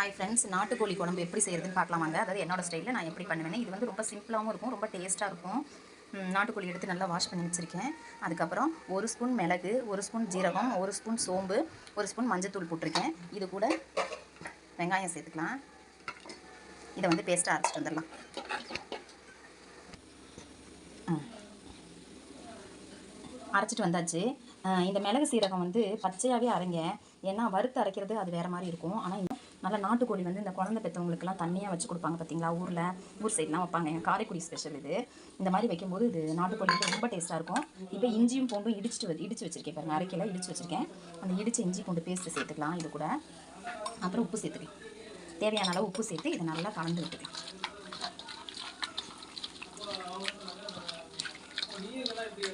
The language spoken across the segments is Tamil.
ஹாய் ஃப்ரெண்ட்ஸ் நாட்டுக்கோழி குழம்பு எப்படி செய்கிறதுன்னு பார்க்கலாமாங்க அதாவது என்னோட ஸ்டைலில் நான் எப்படி பண்ணுவேன் இது வந்து ரொம்ப சிம்பிளாகவும் இருக்கும் ரொம்ப டேஸ்ட்டாக இருக்கும். நாட்டுக்கோழி எடுத்து நல்லா வாஷ் பண்ணி வச்சுருக்கேன். அதுக்கப்புறம் ஒரு ஸ்பூன் மிளகு ஒரு ஸ்பூன் ஜீரகம் ஒரு ஸ்பூன் சோம்பு ஒரு ஸ்பூன் மஞ்சத்தூள் போட்டிருக்கேன். இது கூட வெங்காயம் சேர்த்துக்கலாம். இதை வந்து பேஸ்ட்டாக அரைச்சிட்டு வந்துடலாம். அரைச்சிட்டு வந்தாச்சு. இந்த மிளகு சீரகம் வந்து பச்சையாகவே அரைங்க. ஏன்னா வறுத்து அரைக்கிறது அது வேறு மாதிரி இருக்கும். ஆனால் இன்னும் நல்ல நாட்டுக்கோழி வந்து இந்த குழந்தை பெற்றவங்களுக்குலாம் தண்ணியாக வச்சு கொடுப்பாங்க பார்த்தீங்களா ஊரில். ஊர் சைட்லாம் வைப்பாங்க. என் காரைக்குடி ஸ்பெஷல் இது. இந்த மாதிரி வைக்கும்போது இது நாட்டுக்கோழி வந்து ரொம்ப டேஸ்ட்டாக இருக்கும். இப்போ இஞ்சியும் பூண்டும் இடிச்சிட்டு வ- இடிச்சு வச்சிருக்கேன் பாருங்கள் அரைக்கல இடிச்சு வச்சிருக்கேன். அந்த இடிச்சு இஞ்சி பூண்டு பேஸ்ட்டு சேர்த்துக்கலாம் இது கூட. அப்புறம் உப்பு சேர்த்துக்கலாம் தேவையான அளவு உப்பு சேர்த்து இதை நல்லா கலந்து விட்டுக்கலாம்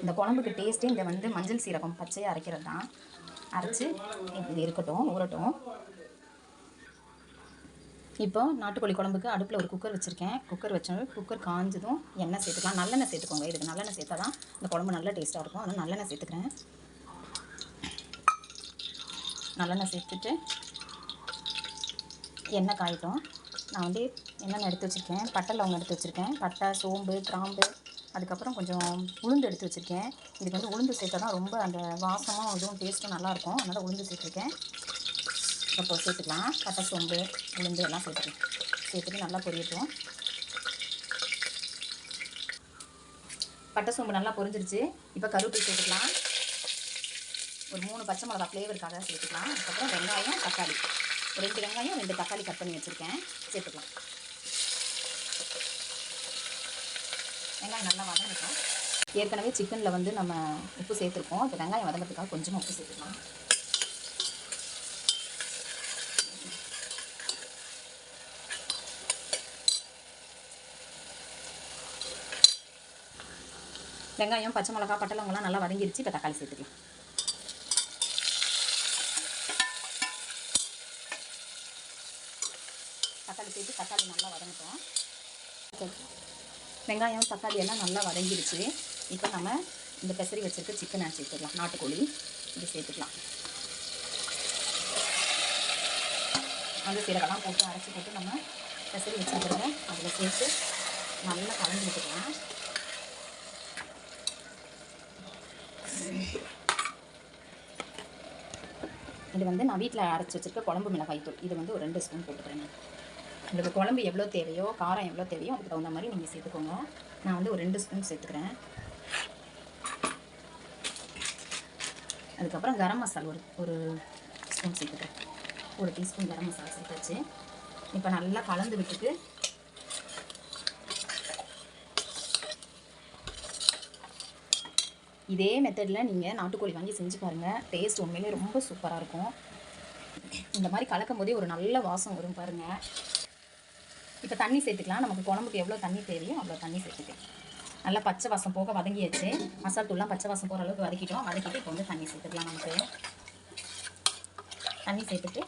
இந்த குழம்புக்கு டேஸ்ட்டே இந்த வந்து மஞ்சள் சீரகம் பச்சையாக அரைக்கிறது தான் அரைச்சி இது இருக்கட்டும் ஊறட்டும். இப்போ நாட்டுக்கோழி குழம்புக்கு அடுப்பில் ஒரு குக்கர் வச்சுருக்கேன். குக்கர் வச்சோம் குக்கர் காஞ்சதும் எண்ணெய் சேர்த்துக்கலாம். நல்லெண்ணெய் சேர்த்துக்கோங்க. இதுக்கு நல்லெண்ணெய் சேர்த்தா தான் இந்த குழம்பு நல்ல டேஸ்ட்டாக இருக்கும். அதனால் நல்லெண்ணெய் சேர்த்துக்கிறேன். நல்லெண்ணெய் சேர்த்துட்டு எண்ணெய் காயட்டும். நான் வந்து என்னென்ன எடுத்து வச்சுருக்கேன். பட்டை லவங்க எடுத்து வச்சுருக்கேன். பட்டை சோம்பு கிராம்பு அதுக்கப்புறம் கொஞ்சம் உளுந்து எடுத்து வச்சுருக்கேன். இதுக்கு வந்து உளுந்து சேர்த்தா தான் ரொம்ப அந்த வாசமும் இதுவும் டேஸ்ட்டும் நல்லாயிருக்கும் அதனால் உளுந்து சேர்த்துருக்கேன். இப்போ சேர்த்துக்கலாம். பட்டை சோம்பு உளுந்து எல்லாம் சேர்த்துக்கலாம். சேர்த்துட்டு நல்லா பொரியட்டும். பட்டை சோம்பு நல்லா பொரிஞ்சிருச்சு. இப்போ கருவேப்பிலை சேர்த்துக்கலாம். ஒரு மூணு பச்சை மிளகா ஃப்ளேவருக்காக சேர்த்துக்கலாம். அதுக்கப்புறம் வெங்காயம் தக்காளி. ரெண்டு வெங்காயம் ரெண்டு தக்காளி கட் பண்ணி வச்சுருக்கேன். சேர்த்துக்கலாம். வெங்காயம் நல்லா வதங்கட்டும். ஏற்கனவே சிக்கனில் வந்து நம்ம உப்பு சேர்த்துருக்கோம். இப்போ வெங்காயம் வதங்கிறதுக்காக கொஞ்சமாக உப்பு சேர்த்துக்கலாம். வெங்காயம் பச்சை மிளகா பட்டலங்கள்லாம் நல்லா வதங்கிருச்சு. இப்போ தக்காளி சேர்த்துக்கலாம். தக்காளி சேர்த்து தக்காளி நல்லா வதங்கிட்டோம். வெங்காயம் தக்காளி எல்லாம் நல்லா வதங்கிடுச்சு இப்போ நம்ம இந்த பெசரி வச்சுருக்க சிக்கனை சேர்த்துக்கலாம் நாட்டுக்கோழி. இது சேர்த்துக்கலாம். அந்த சீரகெல்லாம் போட்டு அரைச்சி போட்டு நம்ம பெசரி வச்சுருக்கிறத அதில் சேர்த்து நல்லா கலந்து விட்டுக்கலாம். இது வந்து நான் வீட்டில் அரைச்சி வச்சுருக்க குழம்பு மிளகாய் தூள். இது வந்து ஒரு ரெண்டு ஸ்பூன் போட்டுக்கிறேன் உங்களுக்கு குழம்பு எவ்வளோ தேவையோ காரம் எவ்வளோ தேவையோ அதுக்கு தகுந்த மாதிரி நீங்கள் சேர்த்துக்கோங்க. நான் வந்து ஒரு ரெண்டு ஸ்பூன் சேர்த்துக்கிறேன். அதுக்கப்புறம் கரம் மசாலா ஒரு ஒரு ஸ்பூன் சேர்த்துக்கிறேன். ஒரு டீஸ்பூன் கரம் மசாலா சேர்த்தாச்சு. இப்போ நல்லா கலந்து விட்டுட்டு இதே மெத்தடில் நீங்கள் நாட்டுக்கோழி வாங்கி செஞ்சு பாருங்கள் டேஸ்ட் உண்மையிலே ரொம்ப சூப்பராக இருக்கும். இந்த மாதிரி கலக்கும் போதே ஒரு நல்ல வாசம் வரும் பாருங்கள் இப்போ தண்ணி சேர்த்துக்கலாம். நமக்கு குழம்புக்கு எவ்வளோ தண்ணி தேவையோ அவ்வளோ தண்ணி சேர்த்துக்கலாம். நல்லா பச்சை வாசம் போக வதங்கியாச்சு. மசால் தூள்லாம் பச்சை வாசம் போகிற அளவுக்கு வதக்கிட்டோம். வதக்கிட்டு இப்போ வந்து தண்ணி சேர்த்துக்கலாம் நமக்கு. தண்ணி சேர்த்துட்டு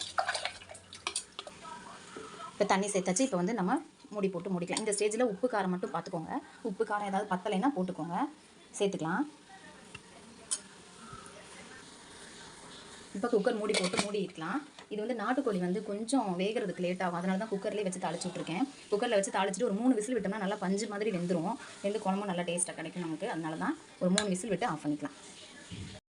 இப்போ தண்ணி சேர்த்தாச்சு. இப்போ வந்து நம்ம மூடி போட்டு மூடிக்கலாம். இந்த ஸ்டேஜில் உப்பு காரம் மட்டும் பார்த்துக்கோங்க உப்பு காரம் ஏதாவது பத்தலைன்னா போட்டுக்கோங்க. சேர்த்துக்கலாம். இப்போ குக்கர் மூடி போட்டு மூடி இருக்கலாம் இது வந்து நாட்டுக்கோழி வந்து கொஞ்சம் வேகிறதுக்கு லேட் ஆகும். அதனால தான் குக்கர்லேயே வச்சு தாளிச்சு விட்ருக்கேன் குக்கரில் வச்சு தாளிச்சிட்டு ஒரு மூணு விசில் விட்டோம்னா நல்லா பஞ்சு மாதிரி வெந்துடும் வெந்து குழம்பும் நல்லா டேஸ்ட்டாக கிடைக்கும் நமக்கு. அதனால தான் ஒரு மூணு விசில் விட்டு ஆஃப் பண்ணிக்கலாம்.